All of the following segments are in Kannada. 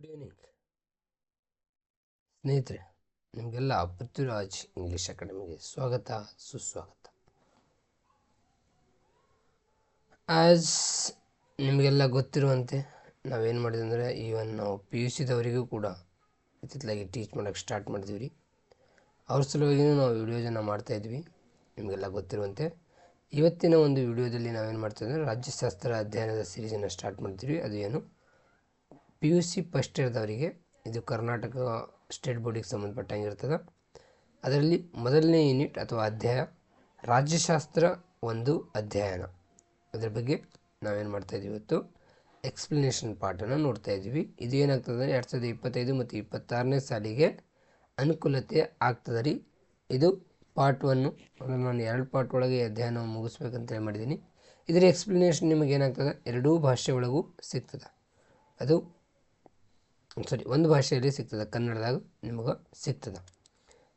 ಗುಡ್ ಈವ್ನಿಂಗ್ ಸ್ನೇಹಿತರೆ, ನಿಮಗೆಲ್ಲ ಪೃಥ್ವಿರಾಜ್ ಇಂಗ್ಲೀಷ್ ಅಕಾಡೆಮಿಗೆ ಸ್ವಾಗತ, ಸುಸ್ವಾಗತ. ಆ್ಯಸ್ ನಿಮಗೆಲ್ಲ ಗೊತ್ತಿರುವಂತೆ, ನಾವೇನು ಮಾಡಿದ್ವಿ ಅಂದರೆ ಈವನ್ ನಾವು ಪಿ ಯು ಸಿದವರಿಗೂ ಕೂಡ ಇತ್ತಿತ್ತಲಾಗಿ ಟೀಚ್ ಮಾಡೋಕ್ಕೆ ಸ್ಟಾರ್ಟ್ ಮಾಡಿದ್ವಿ ರೀ. ಅವ್ರ ಸಲುವಾಗಿಯೂ ನಾವು ವಿಡಿಯೋಸನ್ನು ಮಾಡ್ತಾಯಿದ್ವಿ ನಿಮಗೆಲ್ಲ ಗೊತ್ತಿರುವಂತೆ, ಇವತ್ತಿನ ಒಂದು ವಿಡಿಯೋದಲ್ಲಿ ನಾವೇನು ಮಾಡ್ತೀವಿ ಅಂದರೆ, ರಾಜ್ಯಶಾಸ್ತ್ರ ಅಧ್ಯಯನದ ಸೀರೀಸನ್ನು ಸ್ಟಾರ್ಟ್ ಮಾಡ್ತೀವಿ ಅದು ಏನು? ಪಿ ಯು ಸಿ ಫಸ್ಟ್ ಇಯರ್ದವರಿಗೆ ಇದು ಕರ್ನಾಟಕ ಸ್ಟೇಟ್ ಬೋರ್ಡಿಗೆ ಸಂಬಂಧಪಟ್ಟಂಗಿರ್ತದೆ. ಅದರಲ್ಲಿ ಮೊದಲನೇ ಯೂನಿಟ್ ಅಥವಾ ಅಧ್ಯಾಯ ರಾಜ್ಯಶಾಸ್ತ್ರ ಒಂದು ಅಧ್ಯಯನ. ಅದರ ಬಗ್ಗೆ ನಾವೇನು ಮಾಡ್ತಾಯಿದ್ದೀವಿ ಇವತ್ತು? ಎಕ್ಸ್ಪ್ಲನೇಷನ್ ಪಾರ್ಟನ್ನು ನೋಡ್ತಾ ಇದ್ದೀವಿ ಇದು ಏನಾಗ್ತದೆ? ಅಂದರೆ ಎರಡು ಸಾವಿರದ ಇಪ್ಪತ್ತೈದು ಮತ್ತು ಇಪ್ಪತ್ತಾರನೇ ಸಾಲಿಗೆ ಅನುಕೂಲತೆ ಆಗ್ತದೆ ರೀ ಇದು ಪಾರ್ಟ್ ಒನ್ನು ಅಂದರೆ ನಾನು ಎರಡು ಪಾರ್ಟ್ ಒಳಗೆ ಅಧ್ಯಯನ ಮುಗಿಸ್ಬೇಕಂತೇಳಿ ಮಾಡಿದ್ದೀನಿ ಇದರ ಎಕ್ಸ್ಪ್ಲನೇಷನ್ ನಿಮಗೆ ಏನಾಗ್ತದೆ ಎರಡೂ ಭಾಷೆ ಒಳಗೂ ಸಿಗ್ತದೆ. ಅದು ಸಾರಿ, ಒಂದು ಭಾಷೆಯಲ್ಲಿ ಸಿಗ್ತದೆ, ಕನ್ನಡದಾಗ ನಿಮಗೆ ಸಿಗ್ತದೆ.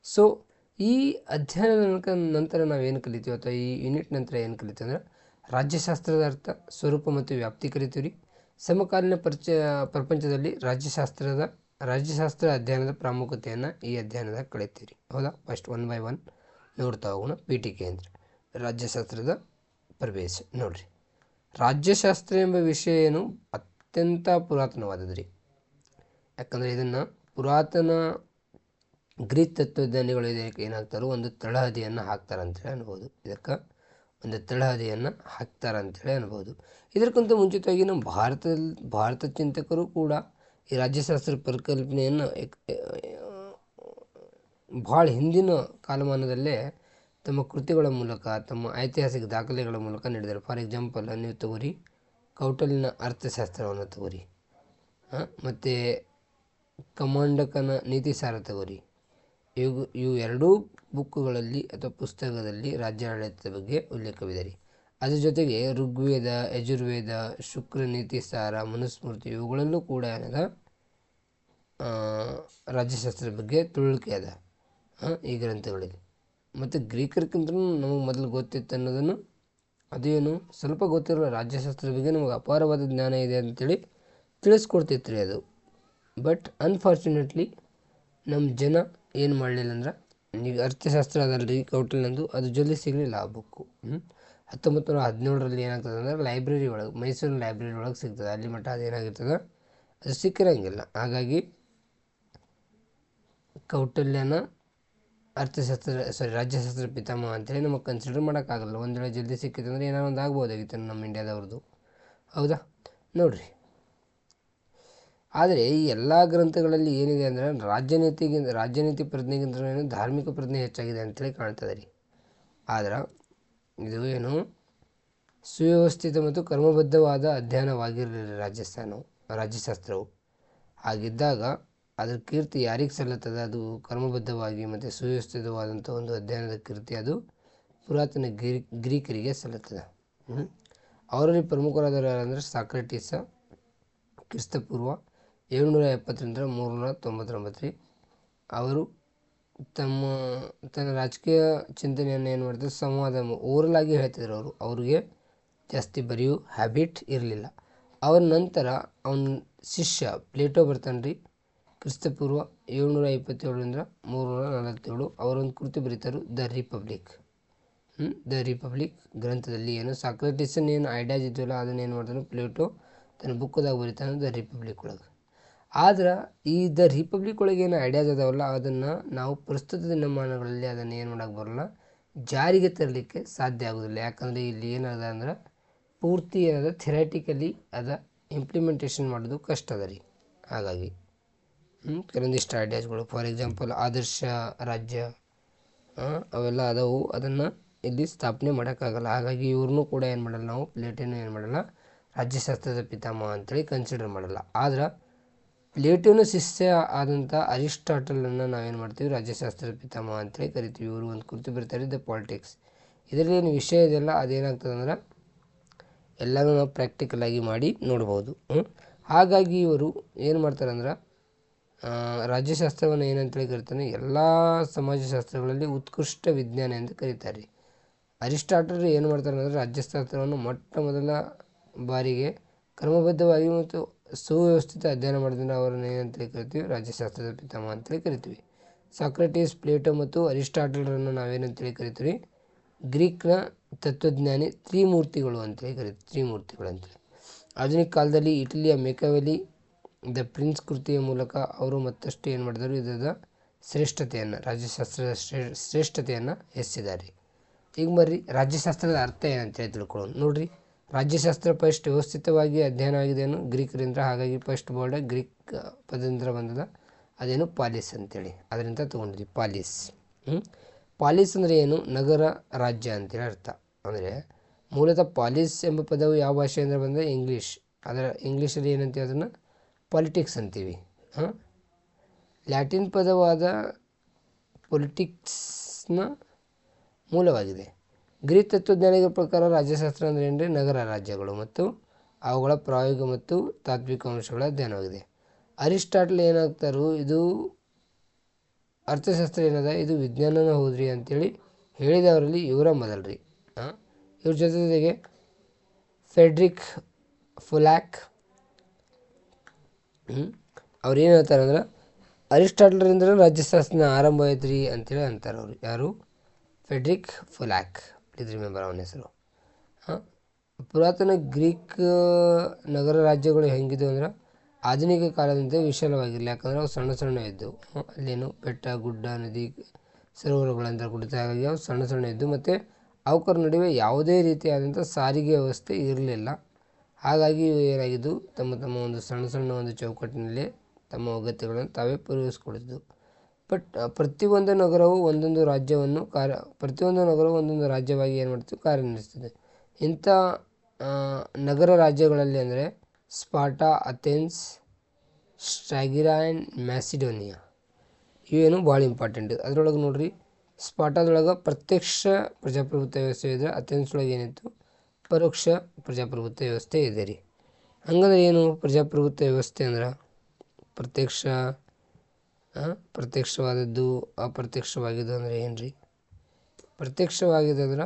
ಸೊ ಈ ಅಧ್ಯಯನದ ನಂತರ ನಾವು ನಾವೇನು ಕಲಿತೀವಿ ಅಥವಾ ಈ ಯೂನಿಟ್ ನಂತರ ಏನು ಕಲಿತೀವಿ ಅಂದ್ರೆ, ರಾಜ್ಯಶಾಸ್ತ್ರದ ಅರ್ಥ, ಸ್ವರೂಪ ಮತ್ತು ವ್ಯಾಪ್ತಿ ಕಲಿತೀವಿ ರೀ ಸಮಕಾಲೀನ ಪರಿಚಯ, ಪ್ರಪಂಚದಲ್ಲಿ ರಾಜ್ಯಶಾಸ್ತ್ರದ, ರಾಜ್ಯಶಾಸ್ತ್ರ ಅಧ್ಯಯನದ ಪ್ರಾಮುಖ್ಯತೆಯನ್ನು ಈ ಅಧ್ಯಯನದಾಗ ಕಲಿತೀವಿ ಹೌದಾ? ಫಸ್ಟ್ ಒನ್ ಬೈ ಒನ್ ನೋಡ್ತಾ ಹೋಗೋಣ ಪೀಠಿಕೆ ಅಂದರೆ. ರಾಜ್ಯಶಾಸ್ತ್ರದ ಪ್ರವೇಶ, ನೋಡಿರಿ. ರಾಜ್ಯಶಾಸ್ತ್ರ ಎಂಬ ವಿಷಯ ಏನು ಅತ್ಯಂತ ಪುರಾತನವಾದದ್ದು ರೀ ಯಾಕಂದರೆ ಇದನ್ನು ಪುರಾತನ ಗ್ರೀಕ್ ತತ್ವಜ್ಞಾನಿಗಳು ಇದಕ್ಕೆ ಏನಾಗ್ತಾರೋ ಒಂದು ತಳಹದಿಯನ್ನು ಹಾಕ್ತಾರೆ ಅಂತೇಳಿ ಅನ್ಬೋದು. ಇದಕ್ಕೆ ಒಂದು ತಳಹದಿಯನ್ನು ಹಾಕ್ತಾರೆ ಅಂತೇಳಿ ಅನ್ಬೋದು. ಇದಕ್ಕಿಂತ ಮುಂಚಿತವಾಗಿ ನಮ್ಮ ಭಾರತದಲ್ಲಿ ಭಾರತ ಚಿಂತಕರು ಕೂಡ ಈ ರಾಜ್ಯಶಾಸ್ತ್ರ ಪರಿಕಲ್ಪನೆಯನ್ನು ಭಾಳ ಹಿಂದಿನ ಕಾಲಮಾನದಲ್ಲೇ ತಮ್ಮ ಕೃತಿಗಳ ಮೂಲಕ, ತಮ್ಮ ಐತಿಹಾಸಿಕ ದಾಖಲೆಗಳ ಮೂಲಕ ನೀಡಿದರು ಫಾರ್ ಎಕ್ಸಾಂಪಲ್, ನೀವು ತಗೋರಿ ಕೌಟಲ್ಯನ ಅರ್ಥಶಾಸ್ತ್ರವನ್ನು ತಗೋರಿ. ಮತ್ತು ಕಮಾಂಡಕನ ನೀತಿ ತಗೋರಿ ಇವು ಇವು ಎರಡೂ ಬುಕ್ಕುಗಳಲ್ಲಿ ಅಥವಾ ಪುಸ್ತಕದಲ್ಲಿ ರಾಜ್ಯಾಡಳಿತದ ಬಗ್ಗೆ ಉಲ್ಲೇಖವಿದೆ ರೀ. ಅದರ ಜೊತೆಗೆ ಋಗ್ವೇದ, ಯಜುರ್ವೇದ, ಶುಕ್ರ ನೀತಿ ಸಾರ, ಮನುಸ್ಮೃತಿ ಇವುಗಳಲ್ಲೂ ಕೂಡ ಏನದ? ರಾಜ್ಯಶಾಸ್ತ್ರದ ಬಗ್ಗೆ ತಿಳುವಳಿಕೆ ಅದ ಈ ಗ್ರಂಥಗಳಲ್ಲಿ. ಮತ್ತು ಗ್ರೀಕರಿಗಿಂತ ನಮಗೆ ಮೊದಲು ಗೊತ್ತಿತ್ತು ಅನ್ನೋದನ್ನು ಅದೇನು? ಸ್ವಲ್ಪ ಗೊತ್ತಿರೋ ರಾಜ್ಯಶಾಸ್ತ್ರದ ಬಗ್ಗೆ ನಮಗೆ ಅಪಾರವಾದ ಜ್ಞಾನ ಇದೆ ಅಂತೇಳಿ ತಿಳಿಸ್ಕೊಡ್ತಿತ್ತು ರೀ ಅದು. ಬಟ್ ಅನ್ಫಾರ್ಚುನೇಟ್ಲಿ ನಮ್ಮ ಜನ ಏನು ಮಾಡಲಿಲ್ಲ ಅಂದ್ರೆ, ಈಗ ಅರ್ಥಶಾಸ್ತ್ರ ಅದಲ್ರಿ ಕೌಟಲ್ಯಂದು, ಅದು ಜಲ್ದಿ ಸಿಗಲಿಲ್ಲ ಆ ಬುಕ್ಕು ಹತ್ತೊಂಬತ್ತು ನೂರ ಹದಿನೇಳರಲ್ಲಿ ಏನಾಗ್ತದೆ ಅಂದರೆ ಲೈಬ್ರರಿ ಒಳಗೆ, ಮೈಸೂರಿನ ಲೈಬ್ರರಿ ಒಳಗೆ ಸಿಗ್ತದೆ. ಅಲ್ಲಿ ಮಟ್ಟ ಅದೇನಾಗಿರ್ತದೆ ಅದು ಸಿಕ್ಕಿರಂಗಿಲ್ಲ. ಹಾಗಾಗಿ, ಕೌಟಲ್ಯನ ಅರ್ಥಶಾಸ್ತ್ರ ಸಾರಿ ರಾಜ್ಯಶಾಸ್ತ್ರ ಪಿತಾಮಹ ಅಂತೇಳಿ ನಮಗೆ ಕನ್ಸಿಡರ್ ಮಾಡೋಕ್ಕಾಗಲ್ಲ. ಒಂದು ವೇಳೆ ಜಲ್ದಿ ಸಿಕ್ಕಿತ್ತು ಅಂದರೆ ಏನಾರು ಒಂದು ಆಗ್ಬೋದಾಗಿತ್ತು ನಮ್ಮ ಇಂಡಿಯಾದವ್ರದ್ದು ಹೌದಾ? ನೋಡಿರಿ. ಆದರೆ ಈ ಎಲ್ಲ ಗ್ರಂಥಗಳಲ್ಲಿ ಏನಿದೆ ಅಂದರೆ ರಾಜ್ಯನೀತಿಗಿಂತ ರಾಜ್ಯನೀತಿ ಪ್ರಜ್ಞೆಗಿಂತ ಧಾರ್ಮಿಕ ಪ್ರಜ್ಞೆ ಹೆಚ್ಚಾಗಿದೆ ಅಂತೇಳಿ ಕಾಣ್ತದೆ ರೀ. ಆದ್ರೆ ಇದು ಏನು ಸುವ್ಯವಸ್ಥಿತ ಮತ್ತು ಕರ್ಮಬದ್ಧವಾದ ಅಧ್ಯಯನವಾಗಿರಲಿಲ್ಲ ರಾಜಸ್ಥಾನವು, ರಾಜ್ಯಶಾಸ್ತ್ರವು. ಹಾಗಿದ್ದಾಗ ಅದರ ಕೀರ್ತಿ ಯಾರಿಗೆ ಸಲ್ಲುತ್ತದೆ? ಅದು ಕರ್ಮಬದ್ಧವಾಗಿ ಮತ್ತು ಸುವ್ಯವಸ್ಥಿತವಾದಂಥ ಒಂದು ಅಧ್ಯಯನದ ಕೀರ್ತಿ ಅದು ಪುರಾತನ ಗ್ರೀ, ಗ್ರೀಕರಿಗೆ ಸಲ್ಲುತ್ತದೆ. ಅವರಲ್ಲಿ ಪ್ರಮುಖರಾದವರು ಯಾರಂದರೆ ಸಾಕ್ರೆಟಿಸ, ಕ್ರಿಸ್ತಪೂರ್ವ ಏಳ್ನೂರ ಎಪ್ಪತ್ತರಿಂದ ಮೂರುನೂರ ತೊಂಬತ್ತೊಂಬತ್ತು ರೀ ಅವರು ತಮ್ಮ ತನ್ನ ರಾಜಕೀಯ ಚಿಂತನೆಯನ್ನು ಏನು ಮಾಡ್ತಾರೆ ಸಂವಾದ ಓರಲ್ ಆಗಿ ಹೇಳ್ತಿದ್ರು ಅವರು. ಅವ್ರಿಗೆ ಜಾಸ್ತಿ ಬರೆಯೋ ಹ್ಯಾಬಿಟ್ ಇರಲಿಲ್ಲ. ಅವರ ನಂತರ ಅವನ ಶಿಷ್ಯ ಪ್ಲೇಟೋ ಬರ್ತಾನೆ ರೀ ಕ್ರಿಸ್ತಪೂರ್ವ ಏಳ್ನೂರ ಇಪ್ಪತ್ತೇಳರಿಂದ ಮೂರುನೂರ ನಲವತ್ತೇಳು ಅವರೊಂದು ಕೃತಿ ಬರೀತಾರೆ ದ ರಿಪಬ್ಲಿಕ್ ದ ರಿಪಬ್ಲಿಕ್ ಗ್ರಂಥದಲ್ಲಿ ಏನು ಸಾಕ್ರೆಟಿಸನ್ ಏನು ಐಡಿಯಾಸ್ ಇದೆಯಲ್ಲ ಅದನ್ನು ಏನು ಮಾಡ್ತಾನೆ ಪ್ಲೇಟೋ ತನ್ನ ಬುಕ್ಕದಾಗ ಬರೀತಾನೆ ದ ರಿಪಬ್ಲಿಕ್ ಒಳಗೆ. ಆದ್ರೆ ಈ ದ ರಿಪಬ್ಲಿಕ್ ಒಳಗೆ ಏನು ಐಡಿಯಾಸ್ ಅದಾವಲ್ಲ, ಅದನ್ನು ನಾವು ಪ್ರಸ್ತುತ ದಿನಮಾನಗಳಲ್ಲಿ ಅದನ್ನು ಏನು ಮಾಡೋಕ್ಕೆ ಬರೋಲ್ಲ, ಜಾರಿಗೆ ತರಲಿಕ್ಕೆ ಸಾಧ್ಯ ಆಗೋದಿಲ್ಲ. ಯಾಕಂದರೆ ಇಲ್ಲಿ ಏನದ ಅಂದ್ರೆ ಪೂರ್ತಿ ಏನದ ಥೆರಾಟಿಕಲಿ ಅದ ಇಂಪ್ಲಿಮೆಂಟೇಷನ್ ಮಾಡೋದು ಕಷ್ಟ ಅದ ರೀ. ಹಾಗಾಗಿ ಕೆಲವೊಂದಿಷ್ಟು ಐಡಿಯಾಸ್ಗಳು ಫಾರ್ ಎಕ್ಸಾಂಪಲ್ ಆದರ್ಶ ರಾಜ್ಯ ಅವೆಲ್ಲ ಅದಾವು, ಅದನ್ನು ಇಲ್ಲಿ ಸ್ಥಾಪನೆ ಮಾಡೋಕ್ಕಾಗಲ್ಲ. ಹಾಗಾಗಿ ಇವ್ರನ್ನೂ ಕೂಡ ಏನು ಮಾಡಲ್ಲ, ನಾವು ಪ್ಲೇಟೇನು ಏನು ಮಾಡಲ್ಲ, ರಾಜ್ಯಶಾಸ್ತ್ರದ ಪಿತಾಮಹ ಅಂತೇಳಿ ಕನ್ಸಿಡರ್ ಮಾಡಲ್ಲ. ಆದ್ರೆ ಪ್ಲೇಟೋನ ಶಿಷ್ಯ ಆದಂಥ ಅರಿಸ್ಟಾಟಲನ್ನು ನಾವೇನು ಮಾಡ್ತೀವಿ? ರಾಜ್ಯಶಾಸ್ತ್ರದ ಪಿತಾಮಹ ಅಂತೇಳಿ ಕರಿತೀವಿ. ಇವರು ಒಂದು ಕೃತಿ ಬರ್ತಾರೆ, ದ ಪಾಲಿಟಿಕ್ಸ್. ಇದರಲ್ಲಿ ಏನು ವಿಷಯ ಇದೆಯಲ್ಲ ಅದೇನಾಗ್ತದಂದ್ರೆ ಎಲ್ಲನೂ ನಾವು ಪ್ರಾಕ್ಟಿಕಲಾಗಿ ಮಾಡಿ ನೋಡ್ಬೋದು. ಹಾಗಾಗಿ ಇವರು ಏನು ಮಾಡ್ತಾರೆ ಅಂದ್ರೆ ರಾಜ್ಯಶಾಸ್ತ್ರವನ್ನು ಏನಂತೇಳಿ ಕರಿತಾನೆ, ಎಲ್ಲ ಸಮಾಜಶಾಸ್ತ್ರಗಳಲ್ಲಿ ಉತ್ಕೃಷ್ಟ ವಿಜ್ಞಾನ ಎಂದು ಕರೀತಾರೆ. ಅರಿಸ್ಟಾಟಲ್ ಏನು ಮಾಡ್ತಾರೆ ಅಂದರೆ ರಾಜ್ಯಶಾಸ್ತ್ರವನ್ನು ಮೊಟ್ಟ ಮೊದಲ ಬಾರಿಗೆ ಕ್ರಮಬದ್ಧವಾಗಿ ಮತ್ತು ಸುವ್ಯವಸ್ಥಿತ ಅಧ್ಯಯನ ಮಾಡೋದ್ರಿಂದ ಅವರನ್ನು ಏನಂತೇಳಿ ಕರಿತೀವಿ? ರಾಜ್ಯಶಾಸ್ತ್ರದ ಪಿತಾಮಹ ಅಂತೇಳಿ ಕರಿತೀವಿ. ಸಾಕ್ರೆಟಿಸ್, ಪ್ಲೇಟೋ ಮತ್ತು ಅರಿಸ್ಟಾಟಲ್ರನ್ನು ನಾವೇನಂತೇಳಿ ಕರಿತೀವಿ? ಗ್ರೀಕ್ನ ತತ್ವಜ್ಞಾನಿ ತ್ರಿಮೂರ್ತಿಗಳು ಅಂತೇಳಿ ಕರಿ ತ್ರಿಮೂರ್ತಿಗಳು ಅಂತೇಳಿ ಆಧುನಿಕ ಕಾಲದಲ್ಲಿ ಇಟಲಿಯ ಮೇಕವೆಲಿ ದ ಪ್ರಿನ್ಸ್ ಕೃತಿಯ ಮೂಲಕ ಅವರು ಮತ್ತಷ್ಟು ಏನು ಮಾಡಿದರು? ಇದರ ಶ್ರೇಷ್ಠತೆಯನ್ನು, ರಾಜ್ಯಶಾಸ್ತ್ರದ ಶ್ರೇ, ಶ್ರೇಷ್ಠತೆಯನ್ನು ಎಸ್ಸಿದ್ದಾರೆ. ಈಗ ಬರ್ರಿ ರಾಜ್ಯಶಾಸ್ತ್ರದ ಅರ್ಥ ಏನಂತೇಳಿ ತಿಳ್ಕೊಳ್ಳೋಣ. ನೋಡ್ರಿ. ರಾಜ್ಯಶಾಸ್ತ್ರ ಫಸ್ಟ್ ವ್ಯವಸ್ಥಿತವಾಗಿ ಅಧ್ಯಯನ ಆಗಿದೆ ಏನು ಗ್ರೀಕರಿಂದ ಹಾಗಾಗಿ ಫಸ್ಟ್ ಬೋರ್ಡ್ ಗ್ರೀಕ್ ಪದದಿಂದ ಬಂದದ. ಅದೇನು? ಪಾಲಿಸ್ ಅಂತೇಳಿ. ಅದರಿಂದ ತೊಗೊಂಡಿದ್ವಿ. ಪಾಲಿಸ್. ಪಾಲಿಸ್ ಅಂದರೆ ಏನು? ನಗರ, ರಾಜ್ಯ ಅಂತೇಳಿ ಅರ್ಥ. ಅಂದರೆ ಮೂಲತಃ ಪಾಲಿಸ್ ಎಂಬ ಪದವು ಯಾವ ಭಾಷೆಯಿಂದ ಬಂದರೆ ಇಂಗ್ಲೀಷ್. ಅದರ ಇಂಗ್ಲೀಷಲ್ಲಿ ಏನಂತೀವಿ ಅದನ್ನು? ಪಾಲಿಟಿಕ್ಸ್ ಅಂತೀವಿ. ಹಾಂ ಲ್ಯಾಟಿನ್ ಪದವಾದ ಪೊಲಿಟಿಕ್ಸ್ನ ಮೂಲವಾಗಿದೆ. ಗ್ರೀಕ್ ತತ್ವಜ್ಞಾನಿಗಳ ಪ್ರಕಾರ ರಾಜ್ಯಶಾಸ್ತ್ರ ಅಂದರೆ ಏನ್ರಿ? ನಗರ ರಾಜ್ಯಗಳು ಮತ್ತು ಅವುಗಳ ಪ್ರಾಯೋಗಿಕ ಮತ್ತು ತಾತ್ವಿಕ ಅಂಶಗಳ ಅಧ್ಯಯನವಾಗಿದೆ. ಅರಿಸ್ಟಾಟಲ್ ಏನಾಗ್ತಾರೋ? ಇದು ಅರ್ಥಶಾಸ್ತ್ರ ಏನದ? ಇದು ವಿಜ್ಞಾನನ ಹೋದ್ರಿ ಅಂತೇಳಿ ಹೇಳಿದವರಲ್ಲಿ ಇವರ ಮೊದಲ್ರಿ. ಇವ್ರ ಜೊತೆಗೆ ಫೆಡ್ರಿಕ್ ಫುಲ್ಯಾಕ್ ಅವ್ರು ಏನು ಹೇಳ್ತಾರೆ ಅಂದ್ರೆ ರಾಜ್ಯಶಾಸ್ತ್ರನ ಆರಂಭ ಆಯ್ತು ಅಂತೇಳಿ ಅಂತಾರೆ ಅವರು. ಯಾರು? ಫೆಡ್ರಿಕ್ ಫುಲ್ಯಾಕ್. ಪ್ಲೀಸ್ ರಿಮೆಂಬರ್ ಅವನ ಹೆಸರು. ಪುರಾತನ ಗ್ರೀಕ್ ನಗರ ರಾಜ್ಯಗಳು ಹೆಂಗಿದ್ವು ಅಂದ್ರೆ ಆಧುನಿಕ ಕಾಲದಂತೆ ವಿಶಾಲವಾಗಿರಲಿ. ಯಾಕಂದರೆ ಅವು ಸಣ್ಣ ಸಣ್ಣ ಇದ್ದವು ಅಲ್ಲೇನು ಬೆಟ್ಟ, ಗುಡ್ಡ, ನದಿ, ಸರೋವರಗಳಂತ ಕುಡಿತ ಹಾಗಾಗಿ ಅವು ಸಣ್ಣ ಸಣ್ಣ ಇದ್ದು ಮತ್ತು ಅವುಕರ ನಡುವೆ ಯಾವುದೇ ರೀತಿಯಾದಂಥ ಸಾರಿಗೆ ವ್ಯವಸ್ಥೆ ಇರಲಿಲ್ಲ. ಹಾಗಾಗಿ ಏನಾಗಿದ್ದು ತಮ್ಮ ತಮ್ಮ ಒಂದು ಸಣ್ಣ ಸಣ್ಣ ಒಂದು ಚೌಕಟ್ಟಿನಲ್ಲಿ ತಮ್ಮ ಅಗತ್ಯಗಳನ್ನು ತಾವೇ ಪೂರೈಸ್ಕೊಳ್ತಿದ್ವು ಬಟ್ ಪ್ರತಿಯೊಂದು ನಗರವು ಒಂದೊಂದು ರಾಜ್ಯವನ್ನು ಕಾರ್ಯ ಪ್ರತಿಯೊಂದು ನಗರವು ಒಂದೊಂದು ರಾಜ್ಯವಾಗಿ ಏನು ಮಾಡ್ತು ಕಾರ್ಯನಿರ್ವಹಿಸ್ತದೆ. ಇಂಥ ನಗರ ರಾಜ್ಯಗಳಲ್ಲಿ ಅಂದರೆ Sparta Athens Stagira and Macedonia. ಇವೇನು ಭಾಳ ಇಂಪಾರ್ಟೆಂಟ್ ಅದರೊಳಗೆ ನೋಡ್ರಿ, ಸ್ಪಾಟಾದೊಳಗೆ ಪ್ರತ್ಯಕ್ಷ ಪ್ರಜಾಪ್ರಭುತ್ವ ವ್ಯವಸ್ಥೆ ಇದ್ರೆ ಅಥೆನ್ಸ್ ಒಳಗೆ ಏನಿತ್ತು, ಪರೋಕ್ಷ ಪ್ರಜಾಪ್ರಭುತ್ವ ವ್ಯವಸ್ಥೆ ಇದೆ ರೀ. ಹಂಗಂದ್ರೆ ಏನು ಪ್ರಜಾಪ್ರಭುತ್ವ ವ್ಯವಸ್ಥೆ ಅಂದ್ರೆ ಪ್ರತ್ಯಕ್ಷ ಪ್ರತ್ಯಕ್ಷವಾದದ್ದು ಅಪ್ರತ್ಯಕ್ಷವಾಗಿದ್ದು ಅಂದರೆ ಏನು ರೀ ಪ್ರತ್ಯಕ್ಷವಾಗಿದೆ ಅಂದ್ರೆ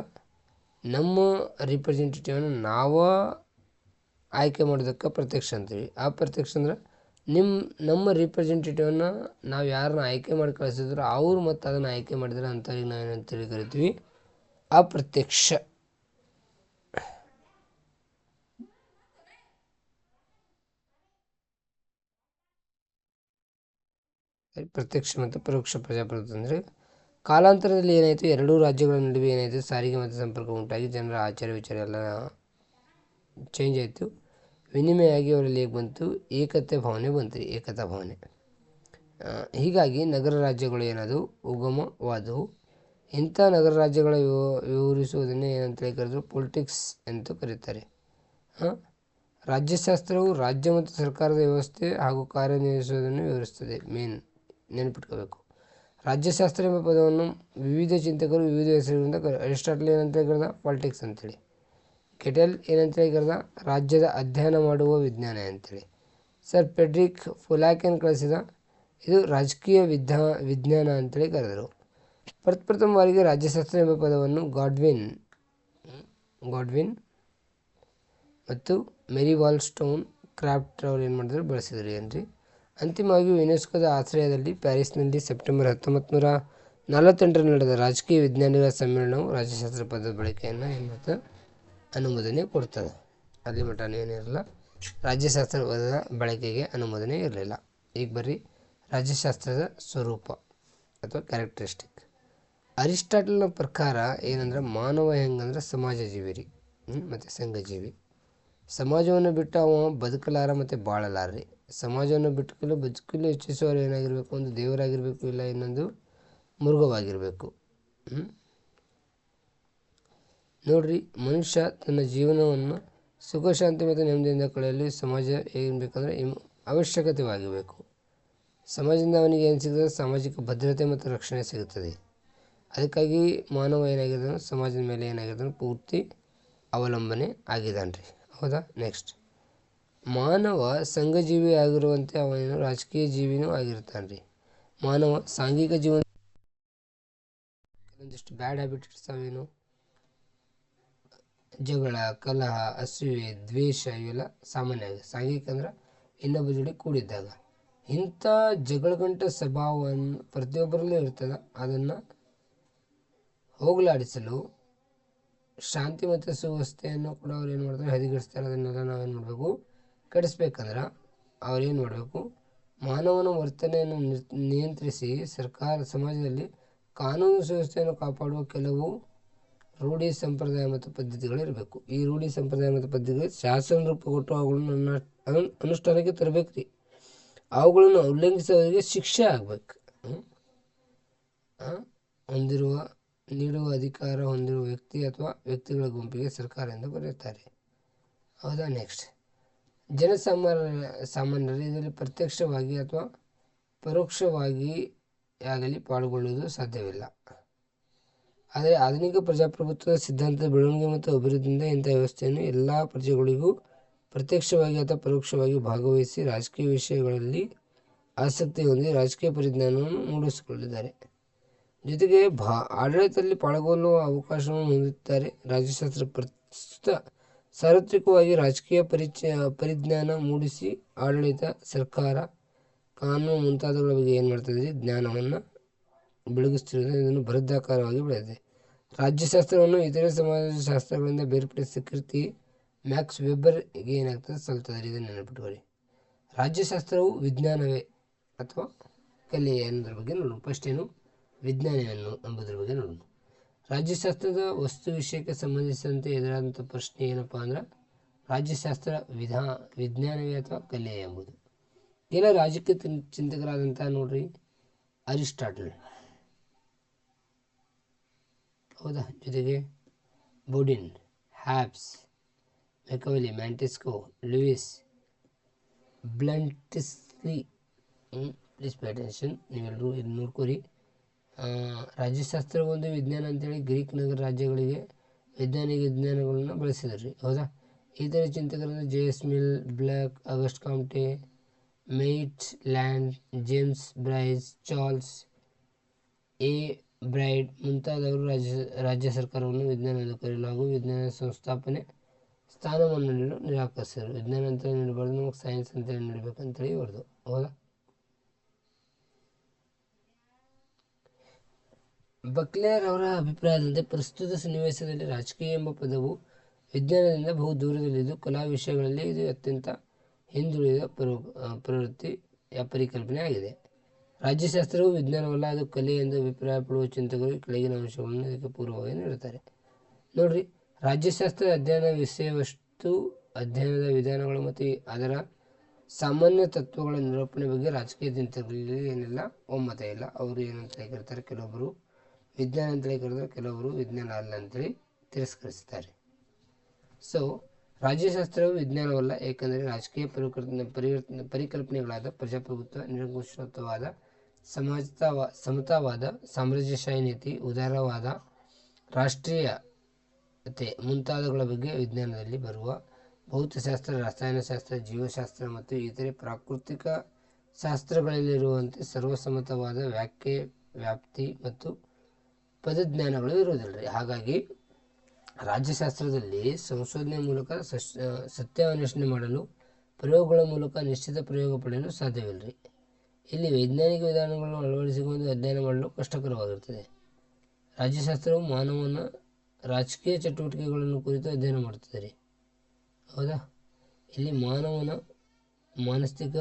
ನಮ್ಮ ರಿಪ್ರೆಸೆಂಟೇಟಿವನ್ನು ನಾವು ಆಯ್ಕೆ ಮಾಡೋದಕ್ಕೆ ಪ್ರತ್ಯಕ್ಷ ಅಂತೀವಿ. ಅಪ್ರತ್ಯಕ್ಷ ಅಂದ್ರೆ ನಿಮ್ಮ ನಮ್ಮ ರಿಪ್ರೆಸೆಂಟೇಟಿವನ್ನು ನಾವು ಯಾರನ್ನ ಆಯ್ಕೆ ಮಾಡಿ ಕಳಿಸಿದ್ರು ಅವ್ರು ಮತ್ತು ಅದನ್ನು ಆಯ್ಕೆ ಮಾಡಿದ್ರೆ ಅಂಥವ್ರಿಗೆ ನಾವೇನಂತೇಳಿ ಕರಿತೀವಿ. ಅಪ್ರತ್ಯಕ್ಷ. ಪ್ರತ್ಯಕ್ಷ ಮತ್ತು ಪರೋಕ್ಷ ಪ್ರಜಾಪ್ರಭುತ್ವ ಅಂದರೆ ಕಾಲಾಂತರದಲ್ಲಿ ಏನಾಯಿತು? ಎರಡೂ ರಾಜ್ಯಗಳ ನಡುವೆ ಏನಾಯಿತು? ಸಾರಿಗೆ ಮತ್ತು ಸಂಪರ್ಕ ಉಂಟಾಗಿ ಜನರ ಆಚಾರ ವಿಚಾರ ಎಲ್ಲ ಚೇಂಜ್ ಆಯಿತು. ವಿನಿಮಯ ಆಗಿ ಅವರಲ್ಲಿ ಹೇಗೆ ಬಂತು. ಏಕತೆ ಭಾವನೆ ಬಂತು. ಏಕತಾ ಭಾವನೆ. ಹೀಗಾಗಿ ನಗರ ರಾಜ್ಯಗಳು ಏನದು ಉಗಮವಾದವು ಇಂಥ ನಗರ ರಾಜ್ಯಗಳ ವಿವ, ವಿವರಿಸುವುದನ್ನೇ ಏನಂತೇಳಿ ಕರೆದ್ರು ಪೊಲಿಟಿಕ್ಸ್ ಎಂದು ಕರೀತಾರೆ. ರಾಜ್ಯಶಾಸ್ತ್ರವು ರಾಜ್ಯ ಮತ್ತು ಸರ್ಕಾರದ ವ್ಯವಸ್ಥೆ ಹಾಗೂ ಕಾರ್ಯನಿರ್ವಹಿಸುವುದನ್ನು ವಿವರಿಸುತ್ತದೆ. ಮೇನ್ ನೆನಪಿಟ್ಕೋಬೇಕು. ರಾಜ್ಯಶಾಸ್ತ್ರ ಎಂಬ ಪದವನ್ನು ವಿವಿಧ ಚಿಂತಕರು, ವಿವಿಧ ಹೆಸರುಗಳಿಂದ ಕರೆ, ಅರಿಸ್ಟಾಟ್ಲ್ ಏನಂತ ಕರೆದ ಪಾಲಿಟಿಕ್ಸ್ ಅಂತೇಳಿ. ಕೆಟಲ್ ಏನಂತ ಕರೆದ ರಾಜ್ಯದ ಅಧ್ಯಯನ ಮಾಡುವ ವಿಜ್ಞಾನ ಅಂತೇಳಿ. ಸರ್ ಪೆಡ್ರಿಕ್ ಫುಲಾಕೆನ್ ಕಳಿಸಿದ, ಇದು ರಾಜಕೀಯ ವಿದ್ಯಾ, ವಿಜ್ಞಾನ ಅಂತೇಳಿ ಕರೆದರು. ಪ್ರಥಮ ಬಾರಿಗೆ ರಾಜ್ಯಶಾಸ್ತ್ರ ಎಂಬ ಪದವನ್ನು ಗಾಡ್ವಿನ್ ಗಾಡ್ವಿನ್ ಮತ್ತು ಮೆರಿ ವಾಲ್ ಸ್ಟೋನ್ ಕ್ರಾಫ್ಟ್ ಅವ್ರು ಏನು ಮಾಡಿದ್ರು, ಬಳಸಿದ್ರು ಏನ್ರಿ? ಅಂತಿಮವಾಗಿ ಯುನೆಸ್ಕೋದ ಆಶ್ರಯದಲ್ಲಿ ಪ್ಯಾರಿಸ್ನಲ್ಲಿ ಸೆಪ್ಟೆಂಬರ್ ಹತ್ತೊಂಬತ್ತು ನೂರ ನಲವತ್ತೆಂಟರಲ್ಲಿ ನಡೆದ ರಾಜಕೀಯ ವಿಜ್ಞಾನಿಗಳ ಸಮ್ಮೇಳನವು ರಾಜ್ಯಶಾಸ್ತ್ರ ಪದ ಬಳಕೆಯನ್ನು ಏನು ಅನುಮೋದನೆ ಕೊಡ್ತದೆ. ಅಲ್ಲಿ ಮಟ್ಟ ಏನಿರಲ್ಲ ರಾಜ್ಯಶಾಸ್ತ್ರ ಪದದ ಬಳಕೆಗೆ ಅನುಮೋದನೆ ಇರಲಿಲ್ಲ. ಈಗ ಬರ್ರಿ ರಾಜ್ಯಶಾಸ್ತ್ರದ ಸ್ವರೂಪ ಅಥವಾ ಕ್ಯಾರೆಕ್ಟರಿಸ್ಟಿಕ್ ಅರಿಸ್ಟಾಟಲ್ನ ಪ್ರಕಾರ ಏನಂದ್ರೆ ಮಾನವ ಹೆಂಗಂದ್ರೆ ಸಮಾಜ ಜೀವಿ ರೀ ಮತ್ತು ಸಂಘಜೀವಿ. ಸಮಾಜವನ್ನು ಬಿಟ್ಟು ಅವ ಬದುಕಲಾರ ಮತ್ತು ಬಾಳಲಾರ ರೀ ಸಮಾಜವನ್ನು ಬಿಟ್ಟುಕಲು ಬದುಕಲು ಹೆಚ್ಚಿಸುವವರು ಏನಾಗಿರಬೇಕು, ಒಂದು ದೇವರಾಗಿರಬೇಕು, ಇಲ್ಲ ಇನ್ನೊಂದು ಮೃಗವಾಗಿರಬೇಕು? ನೋಡ್ರಿ, ಮನುಷ್ಯ ತನ್ನ ಜೀವನವನ್ನು ಸುಖ ಶಾಂತಿ ಮತ್ತು ನೆಮ್ಮದಿಯಿಂದ ಕಳೆಯಲು ಸಮಾಜ ಏನು ಬೇಕಂದ್ರೆ ಅವಶ್ಯಕತೆವಾಗಿರಬೇಕು. ಸಮಾಜದಿಂದ ಅವನಿಗೆ ಏನು ಸಿಗ್ತದೆ? ಸಾಮಾಜಿಕ ಭದ್ರತೆ ಮತ್ತು ರಕ್ಷಣೆ ಸಿಗುತ್ತದೆ ಅದಕ್ಕಾಗಿ ಮಾನವ ಏನಾಗಿದೆ ಸಮಾಜದ ಮೇಲೆ ಏನಾಗಿದೆ ಪೂರ್ತಿ ಅವಲಂಬನೆ ಆಗಿದ್ದಾನೆ ರೀ ಹೌದಾ? ನೆಕ್ಸ್ಟ್ ಮಾನವ ಸಂಘಜೀವಿ ಆಗಿರುವಂತೆ ಅವನೇನು ರಾಜಕೀಯ ಜೀವಿನೂ ಆಗಿರ್ತಾನೆ ರೀ ಮಾನವ ಸಾಂಘಿಕ ಜೀವನ ಒಂದಿಷ್ಟು ಬ್ಯಾಡ್ ಹ್ಯಾಬಿಟ್ ಇರ್ತಾವೇನು ಜಗಳ, ಕಲಹ, ಅಸೂಯೆ, ದ್ವೇಷ ಇವೆಲ್ಲ ಸಾಮಾನ್ಯ ಆಗಿದೆ ಸಾಂಘಿಕ ಅಂದ್ರೆ ಇನ್ನೊಬ್ಬರ ಜೋಡಿ ಕೂಡಿದ್ದಾಗ. ಇಂಥ ಜಗಳಗಂಟ ಸ್ವಭಾವವನ್ನು ಪ್ರತಿಯೊಬ್ಬರಲ್ಲೂ ಇರ್ತದೆ. ಅದನ್ನು ಹೋಗಲಾಡಿಸಲು ಶಾಂತಿ ಮತ್ತು ಸುವ್ಯವಸ್ಥೆಯನ್ನು ಕೂಡ ಅವ್ರು ಏನು ಮಾಡ್ತಾರೆ? ಹದಗೆಡಿಸ್ತಾರೆ. ಅದನ್ನೆಲ್ಲ ನಾವೇನು ಮಾಡಬೇಕು? ಕೆಡಿಸ್ಬೇಕಂದ್ರೆ ಅವ್ರೇನು ಮಾಡಬೇಕು? ಮಾನವನ ವರ್ತನೆಯನ್ನು ನಿಯಂತ್ರಿಸಿ ಸರ್ಕಾರ ಸಮಾಜದಲ್ಲಿ ಕಾನೂನು ಸುವ್ಯವಸ್ಥೆಯನ್ನು ಕಾಪಾಡುವ ಕೆಲವು ರೂಢಿ ಸಂಪ್ರದಾಯ ಮತ್ತು ಪದ್ಧತಿಗಳಿರಬೇಕು. ಈ ರೂಢಿ ಸಂಪ್ರದಾಯ ಮತ್ತು ಪದ್ಧತಿಗಳು ಶಾಸನ ರೂಪ ಕೊಟ್ಟು ಅವುಗಳನ್ನು ಅನುಷ್ಠಾನಕ್ಕೆ ತರಬೇಕು ರೀ. ಅವುಗಳನ್ನು ಉಲ್ಲಂಘಿಸೋರಿಗೆ ಶಿಕ್ಷೆ ಆಗಬೇಕು. ಹೊಂದಿರುವ, ನೀಡುವ ಅಧಿಕಾರ ಹೊಂದಿರುವ ವ್ಯಕ್ತಿ ಅಥವಾ ವ್ಯಕ್ತಿಗಳ ಗುಂಪಿಗೆ ಸರ್ಕಾರ ಎಂದು ಬರೆಯುತ್ತಾರೆ. ಹೌದಾ ನೆಕ್ಸ್ಟ್ ಜನಸಾಮಾನ್ಯ ಸಾಮಾನ್ಯರು ಇದರಲ್ಲಿ ಪ್ರತ್ಯಕ್ಷವಾಗಿ ಅಥವಾ ಪರೋಕ್ಷವಾಗಿ ಆಗಲಿ ಪಾಲ್ಗೊಳ್ಳುವುದು ಸಾಧ್ಯವಿಲ್ಲ. ಆದರೆ ಆಧುನಿಕ ಪ್ರಜಾಪ್ರಭುತ್ವದ ಸಿದ್ಧಾಂತದ ಬೆಳವಣಿಗೆ ಮತ್ತು ಅಭಿವೃದ್ಧಿಯಿಂದ ಇಂಥ ವ್ಯವಸ್ಥೆಯನ್ನು ಎಲ್ಲ ಪ್ರಜೆಗಳಿಗೂ ಪ್ರತ್ಯಕ್ಷವಾಗಿ ಅಥವಾ ಪರೋಕ್ಷವಾಗಿ ಭಾಗವಹಿಸಿ ರಾಜಕೀಯ ವಿಷಯಗಳಲ್ಲಿ ಆಸಕ್ತಿ ಹೊಂದಿ ರಾಜಕೀಯ ಪರಿಜ್ಞಾನವನ್ನು ಮೂಡಿಸಿಕೊಂಡಿದ್ದಾರೆ ಜೊತೆಗೆ ಭಾ, ಆಡಳಿತದಲ್ಲಿ ಪಾಲ್ಗೊಳ್ಳುವ ಅವಕಾಶವನ್ನು ಹೊಂದುತ್ತಾರೆ ರಾಜ್ಯಶಾಸ್ತ್ರ ಪ್ರಸ್ತುತ ಸಾರ್ವತ್ರಿಕವಾಗಿ ರಾಜಕೀಯ ಪರಿಚಯ, ಪರಿಜ್ಞಾನ ಮೂಡಿಸಿ ಆಡಳಿತ ಸರ್ಕಾರ ಕಾನೂನು ಮುಂತಾದವುಗಳ ಬಗ್ಗೆ ಏನು ಮಾಡ್ತದೆ ಜ್ಞಾನವನ್ನು ಬೆಳಗಿಸ್ತಿರೋದು ಇದನ್ನು ಬೃಹದಾಕಾರವಾಗಿ ಬೆಳೆದಿದೆ. ರಾಜ್ಯಶಾಸ್ತ್ರವನ್ನು ಇತರೆ ಸಮಾಜಶಾಸ್ತ್ರಗಳಿಂದ ಬೇರ್ಪಡಿಸಿದ ಕೃತಿ ಮ್ಯಾಕ್ಸ್ ವೆಬ್ಬರ್ಗೆ ಏನಾಗ್ತದೆ ಸಲ್ತದೆ ಇದನ್ನು ನೆನಪಿಟ್ಕೊಳ್ಳಿ. ರಾಜ್ಯಶಾಸ್ತ್ರವು ವಿಜ್ಞಾನವೇ ಅಥವಾ ಕಲೆಯೇ ಅನ್ನೋದ್ರ ಬಗ್ಗೆ ನೋಡೋಣ. ಫಸ್ಟ್ ಏನು ವಿಜ್ಞಾನವನ್ನು ಎಂಬುದರ ಬಗ್ಗೆ ನೋಡೋಣ. ರಾಜ್ಯಶಾಸ್ತ್ರದ ವಸ್ತು ವಿಷಯಕ್ಕೆ ಸಂಬಂಧಿಸಿದಂತೆ ಎದುರಾದಂಥ ಪ್ರಶ್ನೆ ಏನಪ್ಪ ಅಂದ್ರೆ ರಾಜ್ಯಶಾಸ್ತ್ರ ವಿಧಾ, ವಿಜ್ಞಾನವೇ ಅಥವಾ ಕಲೆ ಎಂಬುದು. ಕೆಲ ರಾಜಕೀಯ ಚಿಂತಕರಾದಂಥ ನೋಡ್ರಿ ಅರಿಸ್ಟಾಟಲ್. ಹೌದಾ? ಜೊತೆಗೆ Bodin Hobbes Machiavelli Montesquieu, Louis, Bluntschli please pay attention ನೀವೆಲ್ಲರೂ ಇದು ನೋಡ್ಕೊರಿ. ರಾಜ್ಯಶಾಸ್ತ್ರ ಒಂದು ವಿಜ್ಞಾನ ಅಂತೇಳಿ ಗ್ರೀಕ್ ನಗರ ರಾಜ್ಯಗಳಿಗೆ ವೈಜ್ಞಾನಿಕ ವಿಜ್ಞಾನಗಳನ್ನು ಬಳಸಿದರು ರೀ ಹೌದಾ? ಥರ ಚಿಂತಕರಾದ J S Mill Black August Comte Maitland, James Bryce, Charles A bride ಮುಂತಾದವರು ರಾಜ್ಯ ರಾಜ್ಯ ಸರ್ಕಾರವನ್ನು ವಿಜ್ಞಾನ ಕರೆಯಲು ಹಾಗೂ ವಿಜ್ಞಾನ ಸಂಸ್ಥಾಪನೆ ಸ್ಥಾನವನ್ನು ನೀಡಲು ನಿರಾಕರಿಸಿದರು. ವಿಜ್ಞಾನ ಅಂತ ನೀಡಬಾರ್ದು, ನಮಗೆ ಸೈನ್ಸ್ ಅಂತೇಳಿ ನೀಡಬೇಕಂತೇಳಿ ಹೊರದು ಹೌದಾ? ಬಕ್ಲೇರ್ ಅವರ ಅಭಿಪ್ರಾಯದಂತೆ ಪ್ರಸ್ತುತ ಸನ್ನಿವೇಶದಲ್ಲಿ ರಾಜಕೀಯ ಎಂಬ ಪದವು ವಿಜ್ಞಾನದಿಂದ ಬಹು ದೂರದಲ್ಲಿದ್ದು ಕಲಾ ವಿಷಯಗಳಲ್ಲಿ ಇದು ಅತ್ಯಂತ ಹಿಂದುಳಿದ ಪ್ರವ ಪ್ರವೃತ್ತಿ ಪರಿಕಲ್ಪನೆ ಆಗಿದೆ. ರಾಜ್ಯಶಾಸ್ತ್ರವು ವಿಜ್ಞಾನವಲ್ಲ, ಅದು ಕಲೆ ಎಂದು ಅಭಿಪ್ರಾಯಪಡುವ ಚಿಂತಕರು ಈ ಕೆಳಗಿನ ಅಂಶಗಳನ್ನು ಇದಕ್ಕೆ ಪೂರ್ವವಾಗಿ ನೀಡುತ್ತಾರೆ. ನೋಡ್ರಿ, ರಾಜ್ಯಶಾಸ್ತ್ರ ಅಧ್ಯಯನ ವಿಷಯವಷ್ಟು ಅಧ್ಯಯನದ ವಿಧಾನಗಳು ಮತ್ತು ಅದರ ಸಾಮಾನ್ಯ ತತ್ವಗಳ ನಿರೂಪಣೆ ಬಗ್ಗೆ ರಾಜಕೀಯ ಚಿಂತಕರಲ್ಲಿ ಏನಿಲ್ಲ, ಒಮ್ಮತ ಇಲ್ಲ. ಅವರು ಏನಂತ ಹೇಳ್ತಾರೆ, ಕೆಲವೊಬ್ಬರು ವಿಜ್ಞಾನ ಅಂತೇಳಿ ಕರೆದ್ರೆ ಕೆಲವರು ವಿಜ್ಞಾನ ಅಲ್ಲ ಅಂತೇಳಿ ತಿರಸ್ಕರಿಸ್ತಾರೆ. ಸೊ ರಾಜ್ಯಶಾಸ್ತ್ರವು ವಿಜ್ಞಾನವಲ್ಲ, ಏಕೆಂದರೆ ರಾಜಕೀಯ ಪರಿಕಲ್ಪನೆ, ಪರಿವರ್ತನೆ, ಪರಿಕಲ್ಪನೆಗಳಾದ ಪ್ರಜಾಪ್ರಭುತ್ವ, ನಿರಂಕುಶತ್ವವಾದ, ಸಮಾಜತಾವ ಸಮತಾವಾದ ಸಾಮ್ರಾಜ್ಯಶಾಹಿ ನೀತಿ, ಉದಾರವಾದ, ರಾಷ್ಟ್ರೀಯತೆ ಮುಂತಾದವುಗಳ ಬಗ್ಗೆ ವಿಜ್ಞಾನದಲ್ಲಿ ಬರುವ ಭೌತಶಾಸ್ತ್ರ, ರಸಾಯನಶಾಸ್ತ್ರ, ಜೀವಶಾಸ್ತ್ರ ಮತ್ತು ಇತರೆ ಪ್ರಾಕೃತಿಕ ಶಾಸ್ತ್ರಗಳಲ್ಲಿರುವಂತೆ ಸರ್ವಸಮ್ಮತವಾದ ವ್ಯಾಖ್ಯೆ, ವ್ಯಾಪ್ತಿ ಮತ್ತು ಪದಜ್ಞಾನಗಳು ಇರುವುದಿಲ್ಲ ರೀ ಹಾಗಾಗಿ ರಾಜ್ಯಶಾಸ್ತ್ರದಲ್ಲಿ ಸಂಶೋಧನೆ ಮೂಲಕ ಸಸ್ ಸತ್ಯಾನ್ವೇಷಣೆ ಮಾಡಲು ಪ್ರಯೋಗಗಳ ಮೂಲಕ ನಿಶ್ಚಿತ ಪ್ರಯೋಗ ಪಡೆಯಲು ಸಾಧ್ಯವಿಲ್ಲ ರೀ ಇಲ್ಲಿ ವೈಜ್ಞಾನಿಕ ವಿಧಾನಗಳನ್ನು ಅಳವಡಿಸಿಕೊಂಡು ಅಧ್ಯಯನ ಮಾಡಲು ಕಷ್ಟಕರವಾಗಿರುತ್ತದೆ. ರಾಜ್ಯಶಾಸ್ತ್ರವು ಮಾನವನ ರಾಜಕೀಯ ಚಟುವಟಿಕೆಗಳನ್ನು ಕುರಿತು ಅಧ್ಯಯನ ಮಾಡುತ್ತದೆ. ರೀ ಹೌದಾ? ಇಲ್ಲಿ ಮಾನವನ ಮಾನಸಿಕ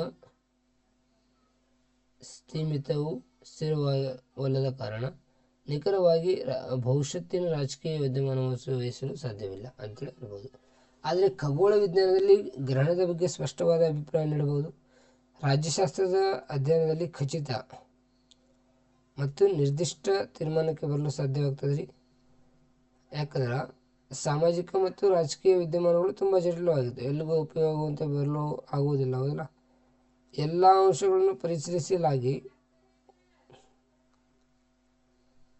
ಸ್ಥಿಮಿತವು ಸ್ಥಿರವಾಗಿ ಕಾರಣ ನಿಖರವಾಗಿ ಭವಿಷ್ಯತ್ತಿನ ರಾಜಕೀಯ ವಿದ್ಯಮಾನವನ್ನು ವಹಿಸಲು ಸಾಧ್ಯವಿಲ್ಲ ಅಂತೇಳಿ ಹೇಳ್ಬೋದು. ಆದರೆ ಖಗೋಳ ವಿಜ್ಞಾನದಲ್ಲಿ ಗ್ರಹಣದ ಬಗ್ಗೆ ಸ್ಪಷ್ಟವಾದ ಅಭಿಪ್ರಾಯ ನೀಡಬಹುದು. ರಾಜ್ಯಶಾಸ್ತ್ರದ ಅಧ್ಯಯನದಲ್ಲಿ ಖಚಿತ ಮತ್ತು ನಿರ್ದಿಷ್ಟ ತೀರ್ಮಾನಕ್ಕೆ ಬರಲು ಸಾಧ್ಯವಾಗ್ತದೆ ರೀ ಯಾಕಂದ್ರೆ ಸಾಮಾಜಿಕ ಮತ್ತು ರಾಜಕೀಯ ವಿದ್ಯಮಾನಗಳು ತುಂಬ ಜಟಿಲವಾಗಿದೆ ಎಲ್ಲಿಗೂ ಉಪಯೋಗವಂತೆ ಬರಲು ಆಗುವುದಿಲ್ಲ, ಹೌದಲ್ಲ? ಎಲ್ಲ ಅಂಶಗಳನ್ನು ಪರಿಶೀಲಿಸಲಾಗಿ